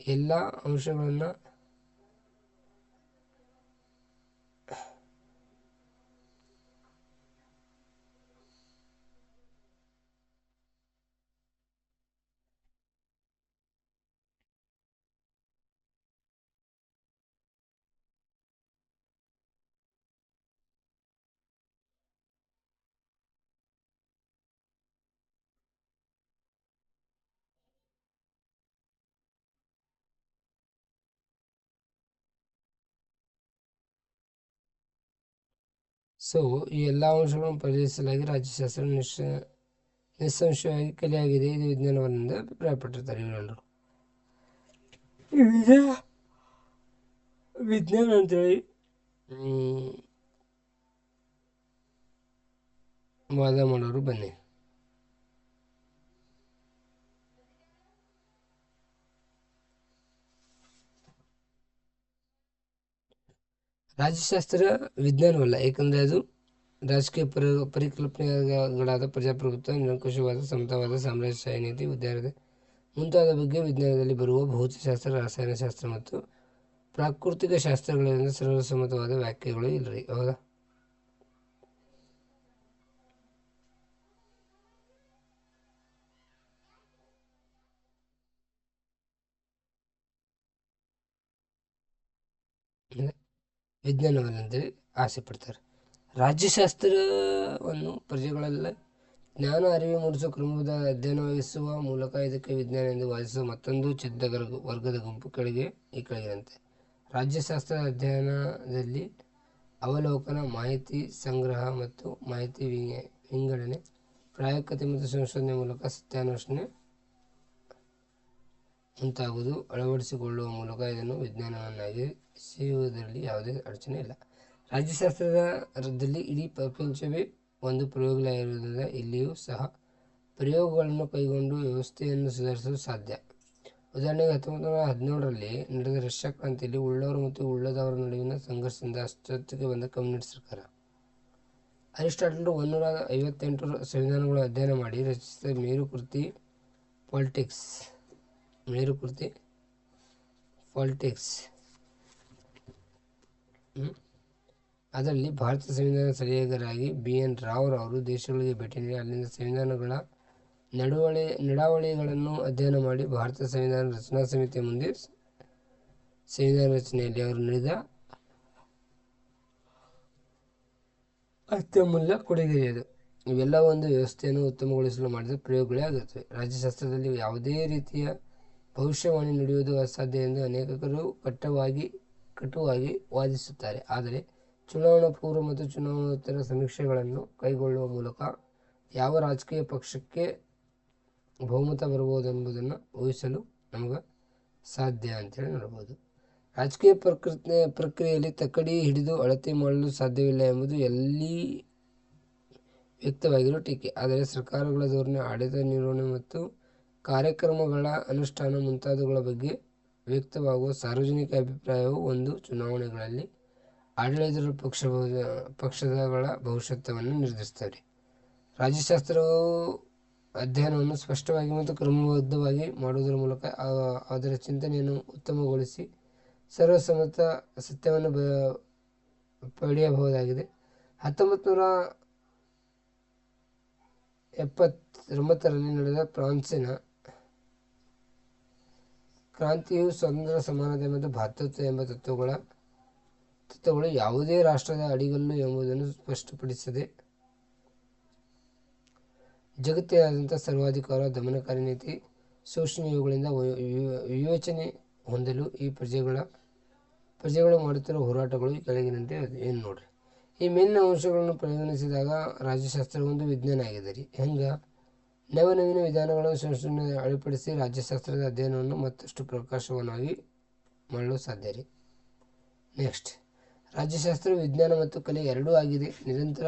ಎಲ್ಲ ಅಂಶಗಳನ್ನು ಸೊ ಈ ಎಲ್ಲ ಅಂಶಗಳನ್ನು ಪರಿಹರಿಸಲಾಗಿ ರಾಜ್ಯಶಾಸ್ತ್ರ ನಿಶ್ಚ ನಿಸ್ಸಂಶಯವಾಗಿ ಕಲಿಯಾಗಿದೆ ಇದು ವಿಜ್ಞಾನವನ್ನಿಂದ ಅಭಿಪ್ರಾಯಪಟ್ಟಿರ್ತಾರೆ ಇವರೆಲ್ಲರೂ ವಿಜ್ಞಾನ ಅಂತೇಳಿ. ವಾದ ಮಾಡೋರು ಬನ್ನಿ. ರಾಜ್ಯಶಾಸ್ತ್ರ ವಿಜ್ಞಾನವಲ್ಲ, ಏಕೆಂದರೆ ಅದು ರಾಜಕೀಯ ಪರಿ, ಪರಿಕಲ್ಪನೆಗಳಾದ ಪ್ರಜಾಪ್ರಭುತ್ವ, ನಿರಂಕುಶವಾದ ಸಮತಾವಾದ ಸಾಮ್ರಾಜ್ಯಶಾಹಿ ನೀತಿ ವಿದ್ಯಾರ್ಥಿ ಮುಂತಾದ ಬಗ್ಗೆ ವಿಜ್ಞಾನದಲ್ಲಿ ಬರುವ ಭೌತಶಾಸ್ತ್ರ, ರಸಾಯನಶಾಸ್ತ್ರ ಮತ್ತು ಪ್ರಾಕೃತಿಕ ಶಾಸ್ತ್ರಗಳಿಂದ ಸರ್ವಸಮ್ಮತವಾದ ವ್ಯಾಖ್ಯೆಗಳು ಇಲ್ಲರಿ ಹೌದಾ ಅಂದ್ರೆ ವಿಜ್ಞಾನವಲ್ಲಂತೇಳಿ ಆಸೆ ಪಡ್ತಾರೆ. ರಾಜ್ಯಶಾಸ್ತ್ರವನ್ನು ಪ್ರಜೆಗಳೆಲ್ಲ ಜ್ಞಾನ ಅರಿವು ಮೂಡಿಸುವ ಕ್ರಮದ ಅಧ್ಯಯನ ವಹಿಸುವ ಮೂಲಕ ಇದಕ್ಕೆ ವಿಜ್ಞಾನ ಎಂದು ವಾದಿಸುವ ಮತ್ತೊಂದು ಚಿತ್ತ ವರ್ಗದ ಗುಂಪು ಕೆಳಗೆ, ಈ ಕೆಳಗಿನಂತೆ. ರಾಜ್ಯಶಾಸ್ತ್ರ ಅಧ್ಯಯನದಲ್ಲಿ ಅವಲೋಕನ, ಮಾಹಿತಿ ಸಂಗ್ರಹ ಮತ್ತು ಮಾಹಿತಿ ವಿಂಗಡಣೆ ಪ್ರಾಯೋಗಿಕತೆ ಮತ್ತು ಸಂಶೋಧನೆ ಮೂಲಕ ಸತ್ಯಾನ್ವೇಷಣೆ ಮುಂತಾಗುವುದು ಅಳವಡಿಸಿಕೊಳ್ಳುವ ಮೂಲಕ ಇದನ್ನು ವಿಜ್ಞಾನವನ್ನಾಗಿ ವಿಜ್ಞಾನವನ್ನಾಗಿಸುವುದರಲ್ಲಿ ಯಾವುದೇ ಅಡಚಣೆ ಇಲ್ಲ. ರಾಜ್ಯಶಾಸ್ತ್ರದಲ್ಲಿ ಇಡೀ ಪ್ರಪಂಚವೇ ಒಂದು ಪ್ರಯೋಗಾಲಯವಿರುವುದರಿಂದ ಇಲ್ಲಿಯೂ ಸಹ ಪ್ರಯೋಗಗಳನ್ನು ಕೈಗೊಂಡು ವ್ಯವಸ್ಥೆಯನ್ನು ಸುಧಾರಿಸಲು ಸಾಧ್ಯ. ಉದಾಹರಣೆಗೆ ಹತ್ತೊಂಬತ್ತು ನೂರ ಹದಿನೇಳರಲ್ಲಿ ನಡೆದ ರಷ್ಯಾ ಕ್ರಾಂತಿಯಲ್ಲಿ ಉಳ್ಳವರು ಮತ್ತು ಉಳ್ಳದವರ ನಡುವಿನ ಸಂಘರ್ಷದಿಂದ ಅಸ್ತಿತ್ವಕ್ಕೆ ಬಂದ ಕಮ್ಯುನಿಸ್ಟ್ ಸರ್ಕಾರ. ಅರಿಸ್ಟಾಟಲ್ ಒಂದೂರ ಐವತ್ತೆಂಟು ಸಂವಿಧಾನಗಳು ಅಧ್ಯಯನ ಮಾಡಿ ರಚಿಸಿದ ಮೇರುಕೃತಿ ಪಾಲಿಟಿಕ್ಸ್. ಮೇರುಕೃತಿ ಪಾಲಿಟಿಕ್ಸ್. ಅದರಲ್ಲಿ ಭಾರತ ಸಂವಿಧಾನ ಸಲಹೆಗಾರರಾಗಿ ಬಿ ಎನ್ ರಾವ್ ಅವರು ದೇಶಗಳಿಗೆ ಭೇಟಿ ನೀಡಿ ಅಲ್ಲಿನ ಸಂವಿಧಾನಗಳ ನಡವಳಿ, ನಡಾವಳಿಗಳನ್ನು ಅಧ್ಯಯನ ಮಾಡಿ ಭಾರತ ಸಂವಿಧಾನ ರಚನಾ ಸಮಿತಿಯ ಮುಂದೆ ಸಂವಿಧಾನ ರಚನೆಯಲ್ಲಿ ಅವರು ನೀಡಿದ ಅತ್ಯಮೂಲ್ಯ ಕೊಡುಗೆಯದು. ಇವೆಲ್ಲ ಒಂದು ವ್ಯವಸ್ಥೆಯನ್ನು ಉತ್ತಮಗೊಳಿಸಲು ಮಾಡಿದ ಪ್ರಯೋಗಗಳೇ ಆಗಿರುತ್ತವೆ ರಾಜ್ಯಶಾಸ್ತ್ರದಲ್ಲಿ ಯಾವುದೇ ರೀತಿಯ ಭವಿಷ್ಯವಾಣಿ ನುಡಿಯುವುದು ಅಸಾಧ್ಯ ಎಂದು ಅನೇಕರು ಕಟ್ಟವಾಗಿ, ಕಟುವಾಗಿ ವಾದಿಸುತ್ತಾರೆ. ಆದರೆ ಚುನಾವಣಾ ಪೂರ್ವ ಮತ್ತು ಚುನಾವಣೋತ್ತರ ಸಮೀಕ್ಷೆಗಳನ್ನು ಕೈಗೊಳ್ಳುವ ಮೂಲಕ ಯಾವ ರಾಜಕೀಯ ಪಕ್ಷಕ್ಕೆ ಬಹುಮತ ಬರಬಹುದೆಂಬುದನ್ನು ಊಹಿಸಲು ನಮಗೆ ಸಾಧ್ಯ ಅಂತೇಳಿ ನೋಡ್ಬೋದು ರಾಜಕೀಯ ಪ್ರಕೃತಿ ಪ್ರಕ್ರಿಯೆಯಲ್ಲಿ ತಕ್ಕಡಿ ಹಿಡಿದು ಅಳತೆ ಮಾಡಲು ಸಾಧ್ಯವಿಲ್ಲ ಎಂಬುದು ಎಲ್ಲಿ ವ್ಯಕ್ತವಾಗಿರೋ ಟೀಕೆ. ಆದರೆ ಸರ್ಕಾರಗಳ ಧೋರಣೆ, ಆಡಳಿತ ನಿರ್ವಹಣೆ ಮತ್ತು ಕಾರ್ಯಕ್ರಮಗಳ ಅನುಷ್ಠಾನ ಮುಂತಾದವುಗಳ ಬಗ್ಗೆ ವ್ಯಕ್ತವಾಗುವ ಸಾರ್ವಜನಿಕ ಅಭಿಪ್ರಾಯವು ಒಂದು ಚುನಾವಣೆಗಳಲ್ಲಿ ಆಡಳಿತ ಪಕ್ಷ ಪಕ್ಷದಗಳ ಭವಿಷ್ಯತ್ವವನ್ನು ನಿರ್ಧರಿಸುತ್ತದೆ. ರಾಜ್ಯಶಾಸ್ತ್ರವು ಅಧ್ಯಯನವನ್ನು ಸ್ಪಷ್ಟವಾಗಿ ಮತ್ತು ಕ್ರಮಬದ್ಧವಾಗಿ ಮಾಡುವುದರ ಮೂಲಕ ಅದರ ಚಿಂತನೆಯನ್ನು ಉತ್ತಮಗೊಳಿಸಿ ಸರ್ವಸಮ್ಮತ ಸತ್ಯವನ್ನು ಪಡೆಯಬಹುದಾಗಿದೆ. ಹತ್ತೊಂಬತ್ತು ನೂರ ಎಪ್ಪತ್ತೊಂಬತ್ತರಲ್ಲಿ ನಡೆದ ಫ್ರಾನ್ಸಿನ ಕ್ರಾಂತಿಯು ಸ್ವಾತಂತ್ರ್ಯ ಸಮಾನತೆ ಮತ್ತು ಭಾತೃತ್ವ ಎಂಬ ತತ್ವಗಳ ತತ್ವಗಳು ಯಾವುದೇ ರಾಷ್ಟ್ರದ ಅಡಿಗಲ್ಲು ಎಂಬುದನ್ನು ಸ್ಪಷ್ಟಪಡಿಸದೆ ಜಗತ್ತಿನಾದ್ಯಂತ ಸರ್ವಾಧಿಕಾರ, ದಮನಕಾರಿ ನೀತಿ, ಸೂಕ್ಷ್ಮ ಇವುಗಳಿಂದ ವಿವೇಚನೆ ಹೊಂದಲು ಈ ಪ್ರಜೆಗಳ, ಪ್ರಜೆಗಳು ಮಾಡುತ್ತಿರುವ ಹೋರಾಟಗಳು ಕೆಳಗಿನಂತೆ ಏನು ನೋಡ್ರಿ. ಈ ಮೇಲಿನ ಅಂಶಗಳನ್ನು ಪರಿಗಣಿಸಿದಾಗ ರಾಜ್ಯಶಾಸ್ತ್ರ ಒಂದು ವಿಜ್ಞಾನ ಆಗಿದೆ ರೀ. ಹೆಂಗೆ? ನವನವೀನ ವಿಧಾನಗಳನ್ನು ಸಂಶೋಧನೆ ಅಳವಡಿಸಿ ರಾಜ್ಯಶಾಸ್ತ್ರದ ಅಧ್ಯಯನವನ್ನು ಮತ್ತಷ್ಟು ಪ್ರಕಾಶವನ್ನಾಗಿ ಮಾಡಲು ಸಾಧ್ಯ ರೀ. ನೆಕ್ಸ್ಟ್ ರಾಜ್ಯಶಾಸ್ತ್ರ, ವಿಜ್ಞಾನ ಮತ್ತು ಕಲೆ ಎರಡೂ ಆಗಿದೆ. ನಿರಂತರ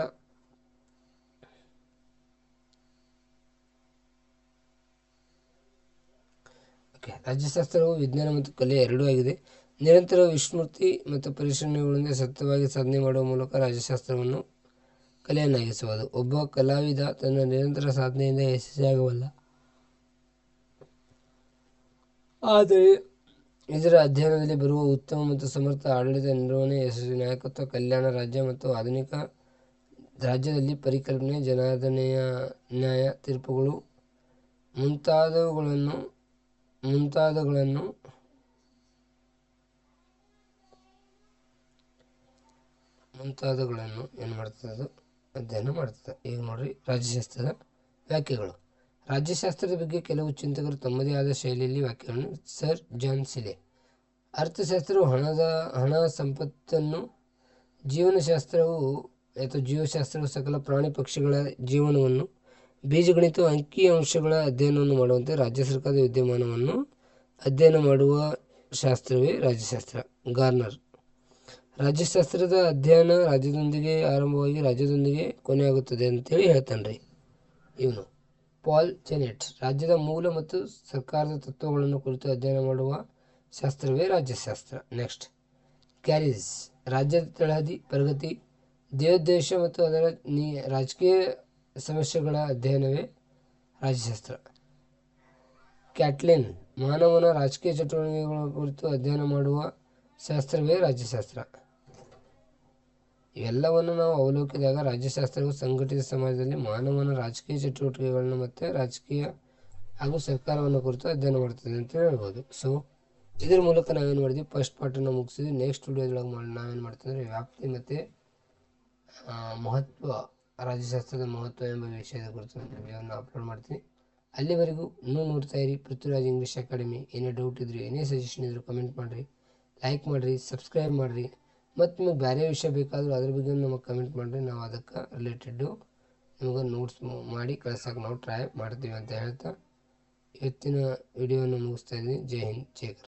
ಓಕೆ ರಾಜ್ಯಶಾಸ್ತ್ರವು, ವಿಜ್ಞಾನ ಮತ್ತು ಕಲೆ ಎರಡೂ ಆಗಿದೆ. ನಿರಂತರ ವಿಸ್ಮೃತಿ ಮತ್ತು ಪರಿಶ್ರಮಗಳಿಂದ ಸತತವಾಗಿ ಸಾಧನೆ ಮಾಡುವ ಮೂಲಕ ರಾಜ್ಯಶಾಸ್ತ್ರವನ್ನು ಕಲೆಯನ್ನಾಗಿಸಬಹುದು ಒಬ್ಬ ಕಲಾವಿದ ತನ್ನ ನಿರಂತರ ಸಾಧನೆಯಿಂದ ಯಶಸ್ವಿಯಾಗಬಲ್ಲ. ಆದರೆ ಇದರ ಅಧ್ಯಯನದಲ್ಲಿ ಬರುವ ಉತ್ತಮ ಮತ್ತು ಸಮರ್ಥ ಆಡಳಿತ, ನಿರ್ವಹಣೆ ಯಶಸ್ವಿ ನಾಯಕತ್ವ, ಕಲ್ಯಾಣ, ರಾಜ್ಯ ಮತ್ತು ಆಧುನಿಕ ರಾಜ್ಯದಲ್ಲಿ ಪರಿಕಲ್ಪನೆ, ಜನಾರ್ದನೆಯ ನ್ಯಾಯ ತೀರ್ಪುಗಳು ಮುಂತಾದವುಗಳನ್ನು ಮುಂತಾದವುಗಳನ್ನು ಮುಂತಾದವುಗಳನ್ನು ಏನು ಮಾಡ್ತದೆ ಅಧ್ಯಯನ ಮಾಡ್ತದೆ ಈಗ ನೋಡ್ರಿ ರಾಜ್ಯಶಾಸ್ತ್ರದ ವ್ಯಾಖ್ಯೆಗಳು. ರಾಜ್ಯಶಾಸ್ತ್ರದ ಬಗ್ಗೆ ಕೆಲವು ಚಿಂತಕರು ತಮ್ಮದೇ ಆದ ಶೈಲಿಯಲ್ಲಿ ವ್ಯಾಖ್ಯೆಗಳನ್ನು ಸರ್ ಜಾನ್ ಸಿಲೆ. ಅರ್ಥಶಾಸ್ತ್ರವು ಹಣದ, ಹಣ ಸಂಪತ್ತನ್ನು, ಜೀವನಶಾಸ್ತ್ರವು ಅಥವಾ ಜೀವಶಾಸ್ತ್ರವು ಸಕಲ ಪ್ರಾಣಿ ಪಕ್ಷಿಗಳ ಜೀವನವನ್ನು ಬೀಜಗಣಿತ ಅಂಕಿ ಅಂಶಗಳ ಅಧ್ಯಯನವನ್ನು ಮಾಡುವಂತೆ ರಾಜ್ಯ ಸರ್ಕಾರದ ವಿದ್ಯಮಾನವನ್ನು ಅಧ್ಯಯನ ಮಾಡುವ ಶಾಸ್ತ್ರವೇ ರಾಜ್ಯಶಾಸ್ತ್ರ. ಗಾರ್ನರ್. ರಾಜ್ಯಶಾಸ್ತ್ರದ ಅಧ್ಯಯನ ರಾಜ್ಯದೊಂದಿಗೆ ಆರಂಭವಾಗಿ ರಾಜ್ಯದೊಂದಿಗೆ ಕೊನೆಯಾಗುತ್ತದೆ ಅಂತೇಳಿ ಹೇಳ್ತಾನೆ ರೀ ಇವನು ಪಾಲ್ ಚೆನೆಟ್. ರಾಜ್ಯದ ಮೂಲ ಮತ್ತು ಸರ್ಕಾರದ ತತ್ವಗಳನ್ನು ಕುರಿತು ಅಧ್ಯಯನ ಮಾಡುವ ಶಾಸ್ತ್ರವೇ ರಾಜ್ಯಶಾಸ್ತ್ರ. ನೆಕ್ಸ್ಟ್. ಕ್ಯಾರಿಸ್. ರಾಜ್ಯದ ತಳಹದಿ ಪ್ರಗತಿ ದೇವೋದ್ದೇಶ ಮತ್ತು ಅದರ ನೀ ರಾಜಕೀಯ ಸಮಸ್ಯೆಗಳ ಅಧ್ಯಯನವೇ ರಾಜ್ಯಶಾಸ್ತ್ರ. ಕ್ಯಾಟ್ಲಿನ್. ಮಾನವನ ರಾಜಕೀಯ ಚಟುವಟಿಕೆಗಳ ಕುರಿತು ಅಧ್ಯಯನ ಮಾಡುವ ಶಾಸ್ತ್ರವೇ ರಾಜ್ಯಶಾಸ್ತ್ರ. ಇವೆಲ್ಲವನ್ನು ನಾವು ಅವಲೋಕಿದಾಗ ರಾಜ್ಯಶಾಸ್ತ್ರವು ಸಂಘಟಿತ ಸಮಾಜದಲ್ಲಿ ಮಾನವನ ರಾಜಕೀಯ ಚಟುವಟಿಕೆಗಳನ್ನು ಮತ್ತು ರಾಜಕೀಯ ಹಾಗೂ ಸರ್ಕಾರವನ್ನು ಕುರಿತು ಅಧ್ಯಯನ ಮಾಡ್ತದೆ ಅಂತ ಹೇಳ್ಬೋದು. ಸೊ ಇದ್ರ ಮೂಲಕ ನಾವೇನು ಮಾಡಿದ್ವಿ? ಫಸ್ಟ್ ಪಾರ್ಟನ್ನು ಮುಗಿಸಿದ್ವಿ. ನೆಕ್ಸ್ಟ್ ವಿಡಿಯೋದೊಳಗೆ ಮಾಡಿ, ನಾವೇನು ಮಾಡ್ತೀವಿ ವ್ಯಾಪ್ತಿ ಮತ್ತು ಮಹತ್ವ, ರಾಜ್ಯಶಾಸ್ತ್ರದ ಮಹತ್ವ ಎಂಬ ವಿಷಯದ ಕುರಿತು ವಿಡಿಯೋವನ್ನು ಅಪ್ಲೋಡ್ ಮಾಡ್ತೀನಿ. ಅಲ್ಲಿವರೆಗೂ ಇನ್ನೂ ನೋಡ್ತಾ ಇರಿ. ಪೃಥ್ವಿರಾಜ್ ಇಂಗ್ಲೀಷ್ ಅಕಾಡೆಮಿ ಏನೇ ಡೌಟ್ ಇದ್ರಿ, ಏನೇ ಸಜೆಷನ್ ಇದ್ದರೂ ಕಮೆಂಟ್ ಮಾಡಿರಿ. ಲೈಕ್ ಮಾಡಿರಿ ಸಬ್ಸ್ಕ್ರೈಬ್ ಮಾಡಿರಿ. ಮತ್ತು ನಿಮಗೆ ಬೇರೆ ವಿಷಯ ಬೇಕಾದರೂ ಅದ್ರ ಬಗ್ಗೆ ನಮಗೆ ಕಮೆಂಟ್ ಮಾಡಿರಿ. ನಾವು ಅದಕ್ಕೆ ರಿಲೇಟೆಡ್ಡು ನಿಮಗೆ ನೋಟ್ಸ್ ಮಾಡಿ ಕಳ್ಸೋಕೆ ನಾವು ಟ್ರೈ ಮಾಡ್ತೀವಿ ಅಂತ ಹೇಳ್ತಾ, ಇವತ್ತಿನ ವಿಡಿಯೋವನ್ನು ಮುಗಿಸ್ತಾ ಇದ್ದೀನಿ. ಜೈ ಹಿಂದ್, ಜೈ